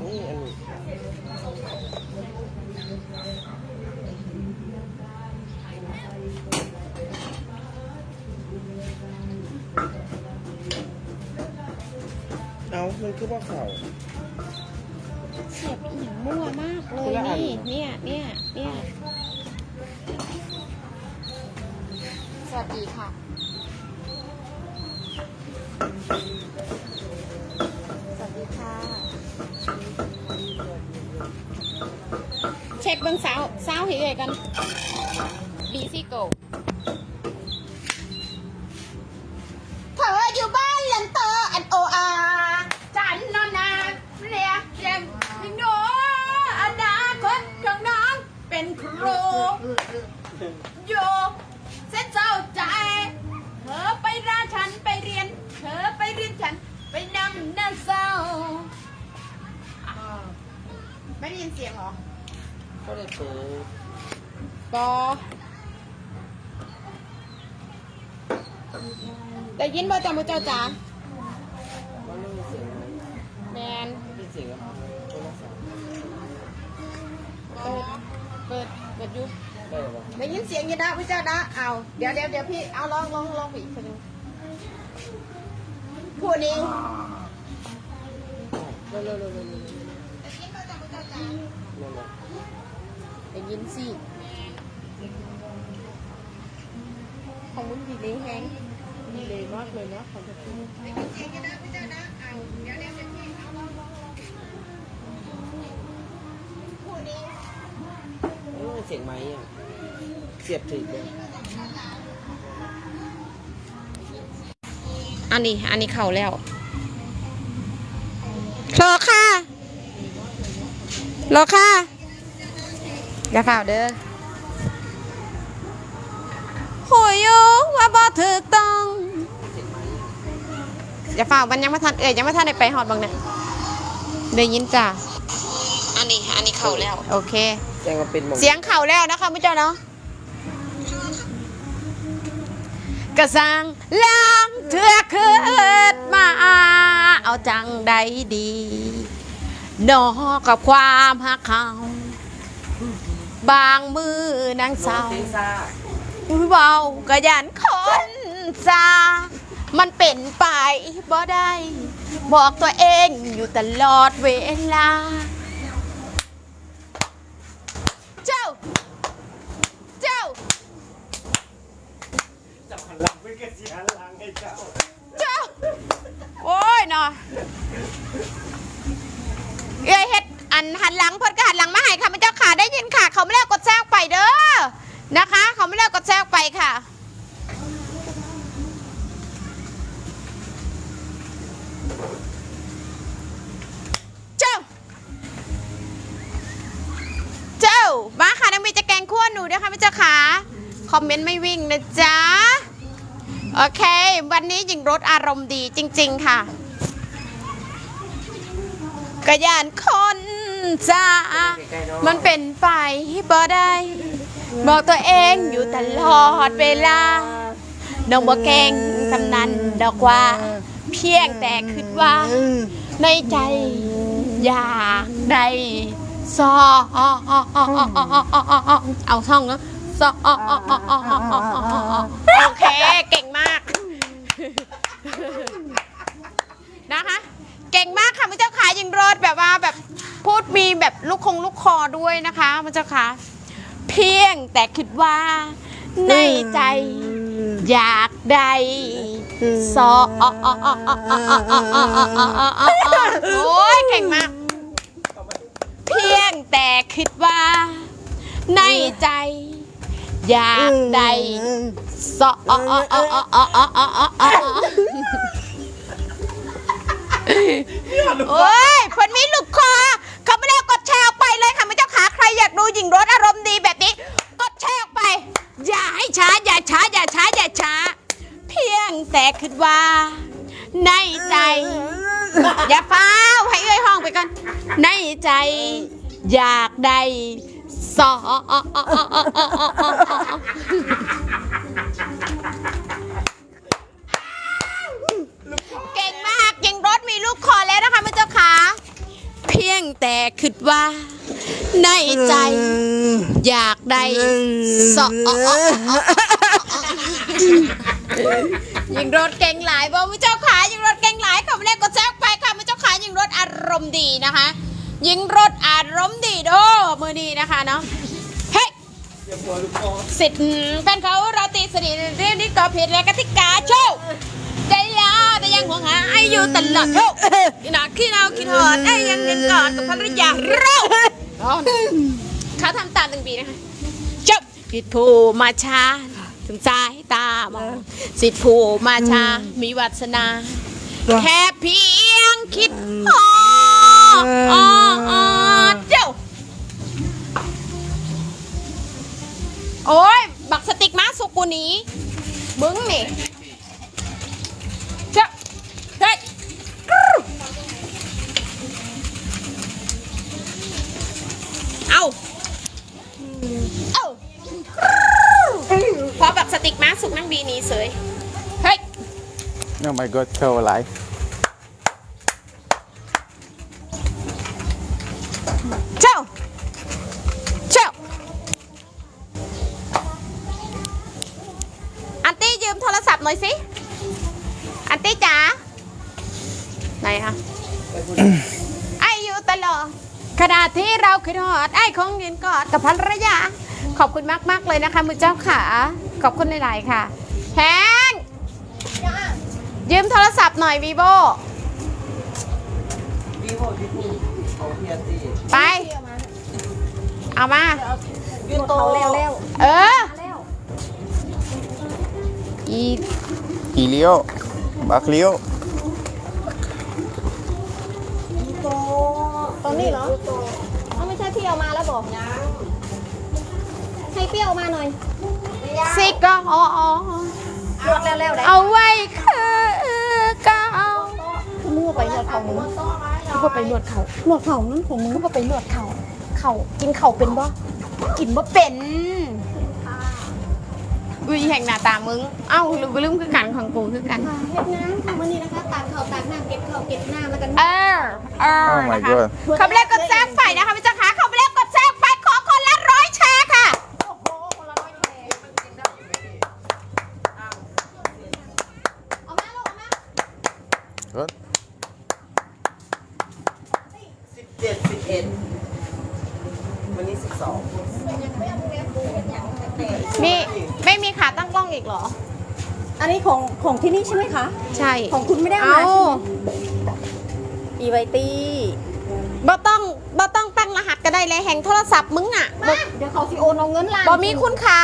นี่อันนี้เอามันคือว่าเขาเสียบอีหยังมั่วมากเลคนยละอันนี่เนี่ยเนี่ยเนี่ยสวัสดีค่ะ สวัสดีค่ะ เช็คเบิ้งสาวสาวให้เลยกันบีซี่โกเธออยู่บ้านลันเตอร์อันโออาจันนอนนาเรียเรียมพิงโนอนาคตของน้องเป็นครูอยู่ เลยเปิดปอได้ยินบ่จ้ามือเจ้าจ๋ามันไม่มีเสียงไหมแมนมีเสียงครับโทรศัพท์เปิดเปิด เปิดอยู่ได้หรอได้ยินเสียงอยินนะพี่เจ้านะเอาเดี๋ยวเดี๋ยวเดี๋ยวพี่ เอาลองลองลองไปอีกคนหนึงพูดเองเร็วเร็วเร็วเร็วเร็ว ได้ยินบ่จ้ามือเจ้าจ๋า เร็วเร็ว ได้ยินสิของมึงดีเลยแฮงดีเลยมากเลยนะขอบคุณได้ยินเสียงอยินนะพี่เจ้านะเอาเดี๋ยวเดี๋ยวเดี๋ยวพี่เอาลองลองลองพูดเองเออเสียงไหมอะเสียบถึงเลยอันนี้ อันนี้เข่าแล้วรอค่ะรอค่ะ อย่าเฝ้าเด้อโหยโยว่าบ่ถูกต้องเสียงไหมอย่าเฝ้ามันยังไม่ทันเอ้ยยังไม่ทันได้ไปหอดบางเนี่ยได้ยินจ้ะอันนี้อันนี้เข่าแล้ว โอเค แจ้งว่าเป็นหมองเสียงเข่าแล้วนะคะพี่เจ้าเนาะกระสังล้างเถื่อเกิดมา เอาจังใดดี นอกับความหักเขา บางมือนางสาวซีซ่าเบากระยันคนซามันเป็นไปบ่ได้ บอกตัวเองอยู่ตลอดเวลา เจ้า เจ้าจับหันหลังไม่กระเสียหลังให้เจ้า เจ้า โอ้ยเนาะเอ้ยเฮ็ดอันหันหลังเพิ่น ยินค่ะ เขาไม่เลิกกดแซงไปเด้อนะคะ เขาไม่เลิกกดแซงไปค่ะเจ้าเจ้ามาค่ะนังมีจะแกงขั้วหนูด้วยค่ะพี่เจ้าค่ะคอมเมนต์ไม่วิ่งนะจ๊ะ โอเค วันนี้หญิงรถอารมณ์ดีจริง ๆ ค่ะ กระยานคน จ้ามันเป็นไปบ่ได้บอกตัวเองอยู่ตลอดเวลาน้องบ่เก่งทำนั้นดอกว่า เพียงแต่คิดว่า ในใจอยากได้ซอเอาท่องแล้วซอโอเค เก่งมาก นะคะ เก่งมากค่ะมันเจ้าขายิงรถแบบว่าแบบ พูดมีแบบลูกคงลูกคอด้วยนะคะมันเจ้าขาเพียงแต่คิดว่า ในใจ อยากได้ซอโอ้ยเก่งมาก เพียงแต่คิดว่า ในใจ อยากได้ซอโอ้ยคนมีลูกคอ เขาไม่ได้กดแชร์ออกไปเลยค่ะมันเจ้าขาใครอยากดูหญิงรถอารมณ์ดีแบบนี้ กดแชร์ออกไป อย่าให้ช้า อย่าช้า อย่าช้า อย่าช้า เพียงแต่คิดว่า ในใจ อย่าฟ้าวให้เอ้ยห้องไปก่อนในใจ อยากได้สอเก่งมากยิงรถมีลูกคอแล้วนะคะมื่อเจ้าขาเพียงแต่คิดว่า ในใจ อยากได้สอยิงรถเก่งหลายบ่มือเจ้าขายิงรถเก่งหลายค่ะมาเล่นก็แซก ยิงรถอารมณ์ดีนะคะ ยิงรถอารมณ์ดีโดมือดีนะคะเนาะเฮ้ยสิทธิ์แฟนเขาเราตีสนิทเรื่องนี้ก็ผิดและกติกาโชว์ใจยาแต่ยังห่วงหาไอ้อยู่ตลอดโชว์นี่นะขี้เราขี้หอดไอ้ยังเงินก่อนกับภรรยาเราเขาทำตามตึงปีนะคะจบสิทธิผู้มาชาถึงสายตามองสิทธิผู้มาชา มีวัสนา แค่พี ยงคิดพออ๋ออ๋อเจ้า โอ้ย บักสติกมาสุกูนี้มึงนี่เจ้าเฮ้ยเอาเอ้าพอแบบสติกมาสุกนั่งบีนี้เสยเฮ้ย Oh my god, so alive. ยืมโทรศัพท์หน่อยสิ อันตี้จ๋า ไหนคะไอ้อยู่ตลอดขณะที่เราคิดฮอด ไอ้คงยืนกอดกับภรรยา ขอบคุณมากๆเลยนะคะมือเจ้าขา ขอบคุณหลาย ๆ ค่ะ แฮงยืมโทรศัพท์หน่อยวีโบพี่โหพี่พูดเอาเพียรตีไป เอามายืนโตเออ อี Ilio. Baklio. ตอนนี้เหรอเอาไม่ใช่พี่เอามาแล้วบอกให้เปรี้ยวมาหน่อยซิกก็อ๋ออ๋อลวกเร็วๆได้เอาไว้คือเก่ามือไปนวดเขามึงคือบ่ไปนวดเขานวดเขานั่นของมึงคือบ่ไปนวดเขาเขากินเขาเป็นบ่กินบ่เป็น อุ้ยแห่งหน้าตามึง เอ้าลืมลืมคือกันของกูคือกัน เฮ็ดน้ำค่ะวันนี้นะคะตากเขาวตากน้ำเก็บเขาวเก็บน้ำแล้วกันเออ เออ Oh my นะคะ god. เข้าไปเล่นกดแซงไฟนะคะพี่เจ้าขาเข้าไปเล่นกดแซงไฟขอคนละร้อยแชร์ค่ะเอามาลูกเอามา Good. สิบเจ็ดสิบเอ็ดวันนี้สิบสอง มีไม่มีขาตั้งกล้องอีกเหรอ อันนี้ของของที่นี่ใช่ไหมคะ ใช่ของคุณไม่ได้เอาเอามาใช่ไหมอีไวตี้บ่ต้องบ่ต้องตั้งรหัสก็ได้เลยแห่งโทรศัพท์มึงอะมาเดี๋ยวเขาสิโอนเอาเงินล้านบ่มีคุณค่า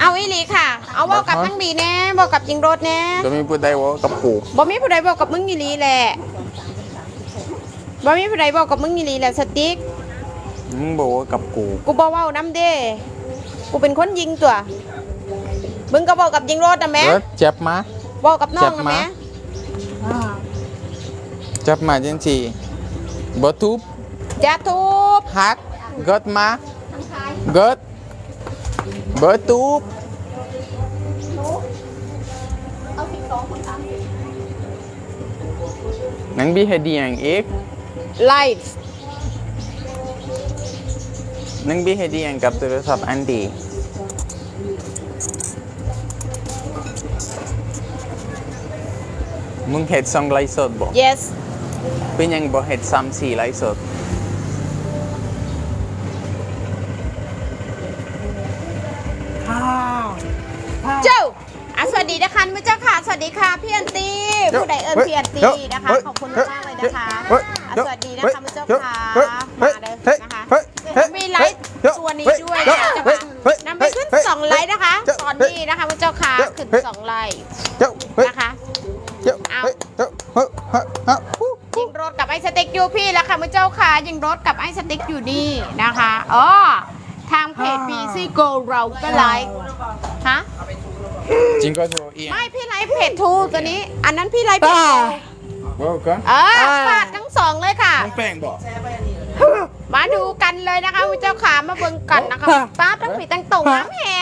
เอาอีหลีค่ะ เอาบอกกับทั้งบีแน่บอกกับจิงโรดแน่ก็มีผู้ใดว่ากับกูบ่มีผู้ใดบอกกับมึงอีหลีแหละบ่มีผู้ใดบอกกับมึงอีหลีแหละสติ๊กมึงบอกว่ากับกูกูบ่เว้าน้ำเด้กูเป็นคนยิงตัว มึงก็บอกกับยิงรถนะแม่เออเจ็บมาบอกกับน้องนะแม่เจ็บมาเจ็บมาจังสิบ่ทุบจะทุบหักกดมากดบ่ทุบเอาสิบสองคนสามสิบนังบีให้ดีอย่างอีกไลฟ์นังบีให้ดีอย่างกับโทรศัพท์อันดี มึงเห็ดสองไลฟ์สดบ่ yes เป็นหยังบ่เห็ดซ้ำสี่ไลฟ์สดเจ้าอะสวัสดีนะคะมือเจ้าค่ะ สวัสดีค่ะพี่อันตีผู้ใดเอิญพี่อันตีนะคะ ขอบคุณมากๆเลยนะคะอะสวัสดีนะคะมือเจ้าค่ะ มาเลยนะคะมีไลฟ์ตัวนี้ด้วยนะจะมานำไปขึ้นสองไลฟ์นะคะ ตอนนี้นะคะมือเจ้าค่ะ ขึ้นสองไลฟ์เจ้าเฮ้ยนะคะ เจ้าเฮ้ยเจ้าเฮ้ยเฮ้ยเฮ้ยฮู้ยิงรถกับไอ้สติ๊กอยู่พี่แล้วค่ะมือเจ้าค่ะยิงรถกับไอ้สติ๊กอยู่นี่นะคะอ๋อทางเพจ PC Go เราก็ไลฟ์ฮะจริงก็โทรเอียงไม่พี่ไลฟ์เพจทูตัวนี้ อันนั้นพี่ไลฟ์เพจทูว้าวกันเออฟาดทั้งสองเลยค่ะมึงแป้งบอกแชร์ไปอันนี้เลยรมาดูกันเลยนะคะคุณเจ้าขามาเบิ่งกันนะคะป้าตั้งปีตั้งโต่งน้ำแหง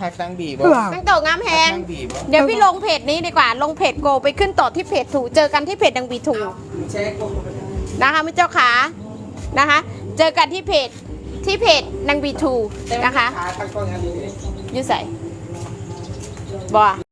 หักตังบีบ่ตั้งโต่งน้ำแหหักงตังบีบ่เดี๋ยวพี่ลงเพจนี้ดีกว่า ลงเพจโกไปขึ้นต่อที่เพจถูเจอกันที่เพจดังบีถูแช็คกูนะคะคุณเจ้าขานะคะ เจอกันที่เพจที่เพจนางบีทูนะคะ ขาตั้งกล้องอันนี้ อยูใส่บอ